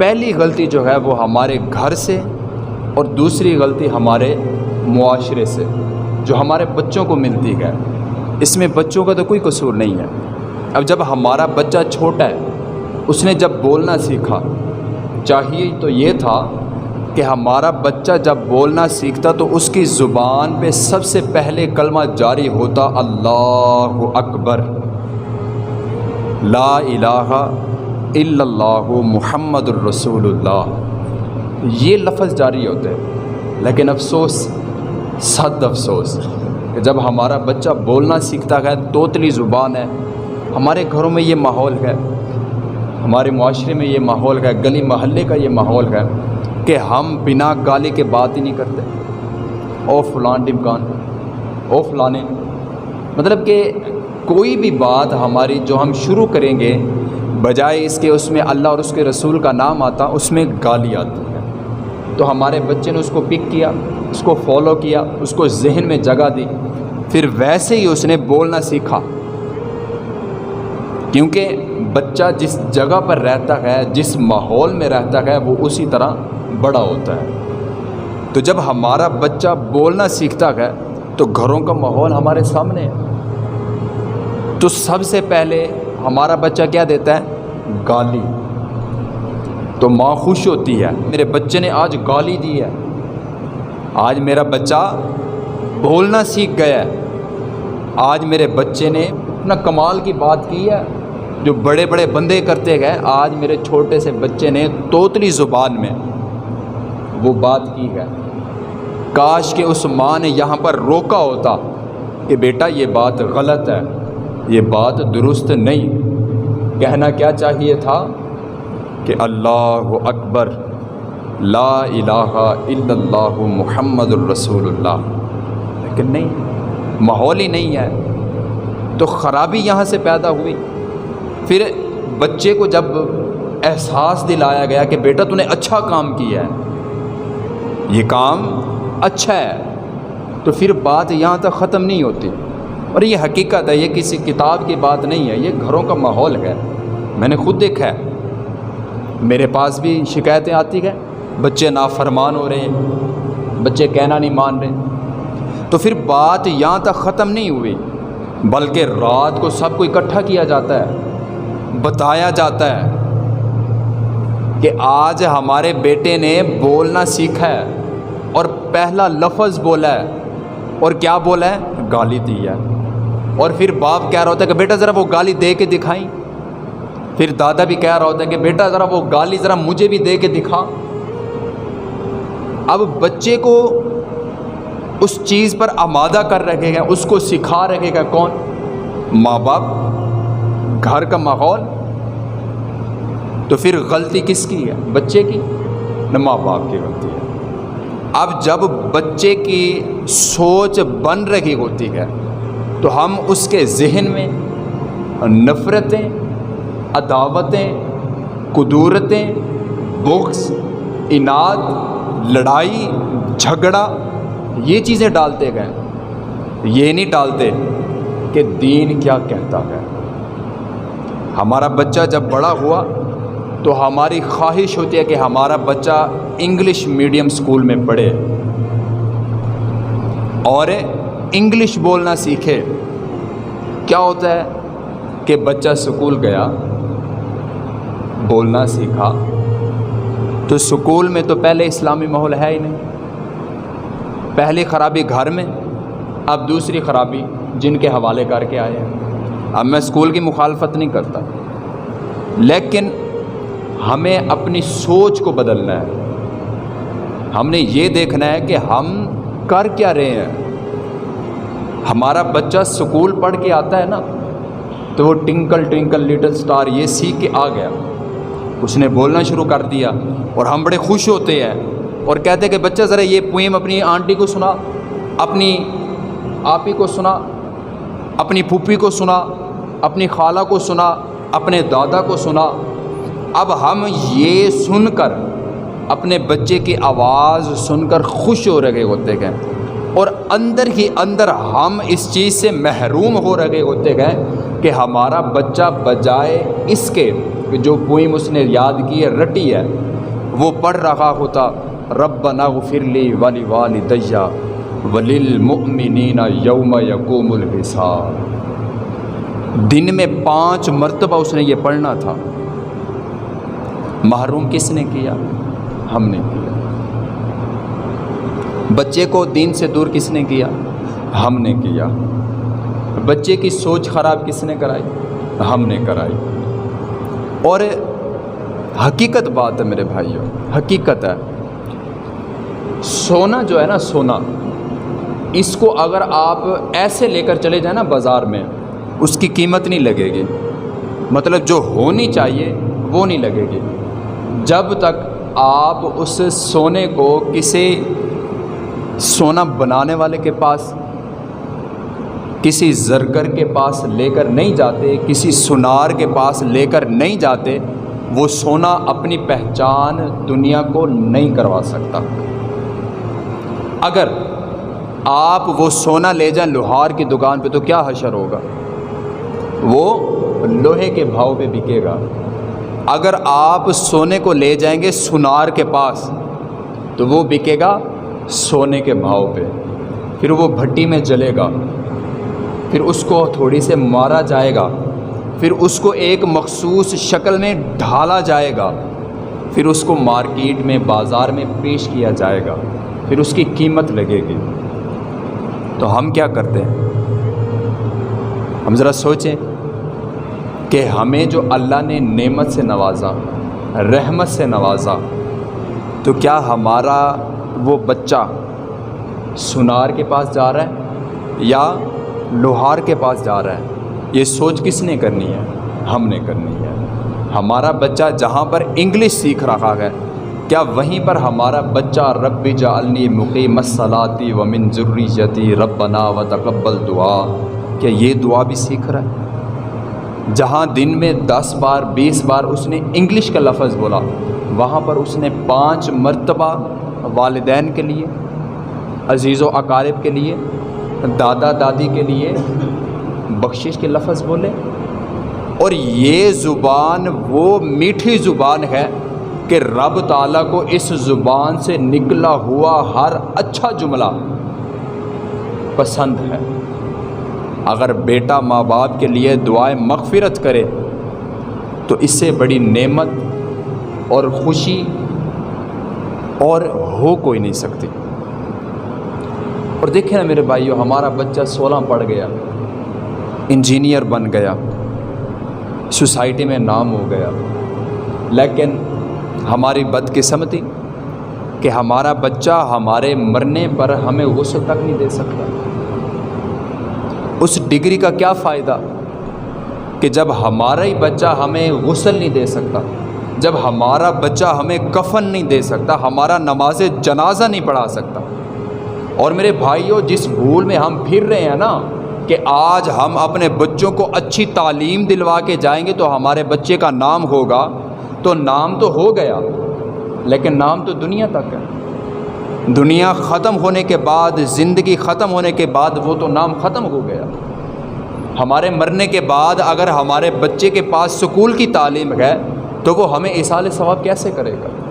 पहली गलती जो है वो हमारे घर से और दूसरी गलती हमारे मुआशरे से, जो हमारे बच्चों को मिलती है। इसमें बच्चों का तो कोई कसूर नहीं है। अब जब हमारा बच्चा छोटा है, उसने जब बोलना सीखा, चाहिए तो ये था कि हमारा बच्चा जब बोलना सीखता तो उसकी ज़ुबान पे सबसे पहले कलमा जारी होता, अल्लाह अकबर। ला इलाहा मुहम्मदुर रसूलुल्लाह। ये लफ्ज़ जारी होते हैं, लेकिन अफसोस, सद अफसोस, कि जब हमारा बच्चा बोलना सीखता है, तोतली ज़ुबान है, हमारे घरों में ये माहौल है, हमारे माशरे में ये माहौल है, गली महल्ले का ये माहौल है, कि हम बिना गाली के बात ही नहीं करते। ओ फलान डिमकान, ओ फलाने मतलब कि कोई भी बात हमारी जो हम शुरू करेंगे बजाय इसके उसमें अल्लाह और उसके रसूल का नाम आता, उसमें गाली आती है। तो हमारे बच्चे ने उसको पिक किया, उसको फॉलो किया, उसको जहन में जगह दी। फिर वैसे ही उसने बोलना सीखा। क्योंकि बच्चा जिस जगह पर रहता है, जिस माहौल में रहता है, वो उसी तरह बड़ा होता है। तो जब हमारा बच्चा बोलना सीखता है तो घरों का माहौल हमारे सामने है। तो सबसे पहले हमारा बच्चा क्या देता है? गाली। तो माँ खुश होती है। मेरे बच्चे ने आज गाली दी है। आज मेरा बच्चा बोलना सीख गया है। आज मेरे बच्चे ने अपना कमाल की बात की है, जो बड़े बड़े बंदे करते गए। आज मेरे छोटे से बच्चे ने तोतली ज़ुबान में वो बात की है। काश के उस माँ ने यहाँ पर रोका होता कि बेटा ये बात गलत है। ये बात दुरुस्त नहीं। कहना क्या चाहिए था? कि अल्लाह अकबर, ला इलाहा इल्लल्लाहु मुहम्मदुर रसूलुल्लाह। लेकिन नहीं, माहौल ही नहीं है। तो ख़राबी यहाँ से पैदा हुई। फिर बच्चे को जब एहसास दिलाया गया कि बेटा तूने अच्छा काम किया है, ये काम अच्छा है तो फिर बात यहाँ तक ख़त्म नहीं होती। और ये हकीकत है, ये किसी किताब की बात नहीं है, ये घरों का माहौल है। मैंने खुद देखा है। मेरे पास भी शिकायतें आती हैं। बच्चे नाफरमान हो रहे हैं। बच्चे कहना नहीं मान रहे। तो फिर बात यहाँ तक ख़त्म नहीं हुई, बल्कि रात को सबको इकट्ठा किया जाता है, बताया जाता है कि आज हमारे बेटे ने बोलना सीखा है और पहला लफ्ज़ बोला है और क्या बोला है? गाली दी है। और फिर बाप कह रहा होता है कि बेटा ज़रा वो गाली दे के दिखाई। फिर दादा भी कह रहा होता है कि बेटा ज़रा वो गाली ज़रा मुझे भी दे के दिखा। अब बच्चे को उस चीज़ पर आमादा कर रखेगा उसको सिखा रखेगा कौन? माँ बाप घर का माहौल। तो फिर गलती किसकी है? बच्चे की? न माँ बाप की गलती है। अब जब बच्चे की सोच बन रही होती है तो हम उसके जहन में नफ़रतें, अदावतें, कुदूरतें बुक्स इनाद, लड़ाई, झगड़ा, ये चीज़ें डालते गए। ये नहीं डालते कि दीन क्या कहता है। हमारा बच्चा जब बड़ा हुआ तो हमारी ख्वाहिश होती है कि हमारा बच्चा इंग्लिश मीडियम स्कूल में पढ़े। और इंग्लिश बोलना सीखे, क्या होता है कि बच्चा स्कूल गया, बोलना सीखा। तो स्कूल में तो पहले इस्लामी माहौल है ही नहीं। पहली ख़राबी घर में, अब दूसरी ख़राबी जिनके हवाले करके आए हैं। अब मैं स्कूल की मुखालफत नहीं करता। लेकिन हमें अपनी सोच को बदलना है। हमने ये देखना है कि हम कर क्या रहे हैं। हमारा बच्चा स्कूल पढ़ के आता है ना तो वो टिंकल टिंकल लिटिल स्टार, ये सीख के आ गया। उसने बोलना शुरू कर दिया और हम बड़े खुश होते हैं और कहते हैं कि बच्चा, ज़रा ये पोएम अपनी आंटी को सुना, अपनी आप ही को सुना, अपनी फूफी को सुना, अपनी खाला को सुना, अपने दादा को सुना। अब हम ये सुनकर, अपने बच्चे की आवाज़ सुनकर खुश हो रहे होते गए और अंदर ही अंदर हम इस चीज़ से महरूम हो रहे होते गए कि हमारा बच्चा बजाय इसके जो पोइम उसने याद की है रटी है, वो पढ़ रहा होता रब रब्बना गफिरली वाली वाली दैया वलिल मुमिनीना यौम यकूमुल हिसाब दिन में पाँच मरतबा उसने ये पढ़ना था। महरूम किसने किया? हमने किया। बच्चे को दीन से दूर किसने किया? हमने किया। बच्चे की सोच ख़राब किसने कराई? हमने कराई। और हकीकत बात है मेरे भाइयों, हकीकत है। सोना जो है ना, सोना। इसको अगर आप ऐसे लेकर चले जाए ना बाज़ार में, उसकी कीमत नहीं लगेगी। मतलब जो होनी चाहिए, वो नहीं लगेगी। जब तक आप उस सोने को किसी सोना बनाने वाले के पास, किसी जरगर के पास लेकर नहीं जाते, किसी सुनार के पास लेकर नहीं जाते, वो सोना अपनी पहचान दुनिया को नहीं करवा सकता। अगर आप वो सोना ले जाएँ लोहार की दुकान पे तो क्या हशर होगा? वो लोहे के भाव पे बिकेगा। अगर आप सोने को ले जाएँगे सुनार के पास तो वो बिकेगा सोने के भाव पे। फिर वो भट्टी में जलेगा। फिर उसको थोड़ी से मारा जाएगा। फिर उसको एक मखसूस शक्ल में ढाला जाएगा। फिर उसको मार्केट में, बाज़ार में पेश किया जाएगा। फिर उसकी कीमत लगेगी। तो हम क्या करते हैं? हम ज़रा सोचें कि हमें जो अल्लाह ने नेमत से नवाजा, रहमत से नवाजा तो क्या हमारा वो बच्चा सुनार के पास जा रहा है या लोहार के पास जा रहा है? ये सोच किसने करनी है? हमने करनी है। हमारा बच्चा जहाँ पर इंग्लिश सीख रहा है, क्या वहीं पर हमारा बच्चा रब जालनी मुकीम सलाती व मिन ज़ुर्रियती रब्बना व तकब्बल दुआ। क्या ये दुआ भी सीख रहा है? जहाँ दिन में दस बार, बीस बार उसने इंग्लिश का लफ्ज़ बोला, वहाँ पर उसने पाँच मरतबा वालदेन के लिए, अज़ीज़ अकारब के लिए, दादा दादी के लिए बख्शिश के लफ्ज़ बोले। और ये ज़ुबान, वो मीठी ज़ुबान है कि रब ताला को इस ज़ुबान से निकला हुआ हर अच्छा जुमला पसंद है। अगर बेटा माँ बाप के लिए दुआएँ मगफ़िरत करे तो इससे बड़ी नेमत और खुशी और हो कोई नहीं सकती। और देखें ना मेरे भाइयों, हमारा बच्चा सोलह पढ़ गया, इंजीनियर बन गया, सोसाइटी में नाम हो गया। लेकिन हमारी बदकिस्मती कि हमारा बच्चा हमारे मरने पर हमें गसल तक नहीं दे सकता। उस डिग्री का क्या फ़ायदा कि जब हमारा ही बच्चा हमें गसल नहीं दे सकता? जब हमारा बच्चा हमें कफन नहीं दे सकता, हमारा नमाज़ जनाजा नहीं पढ़ा सकता। और मेरे भाइयों, जिस भूल में हम फिर रहे हैं ना, कि आज हम अपने बच्चों को अच्छी तालीम दिलवा के जाएँगे तो हमारे बच्चे का नाम होगा तो नाम तो हो गया, लेकिन नाम तो दुनिया तक है। दुनिया ख़त्म होने के बाद, ज़िंदगी ख़त्म होने के बाद, वो तो नाम ख़त्म हो गया। हमारे मरने के बाद, अगर हमारे बच्चे के पास स्कूल की तालीम है तो वो हमें इसाल सवाब कैसे करेगा?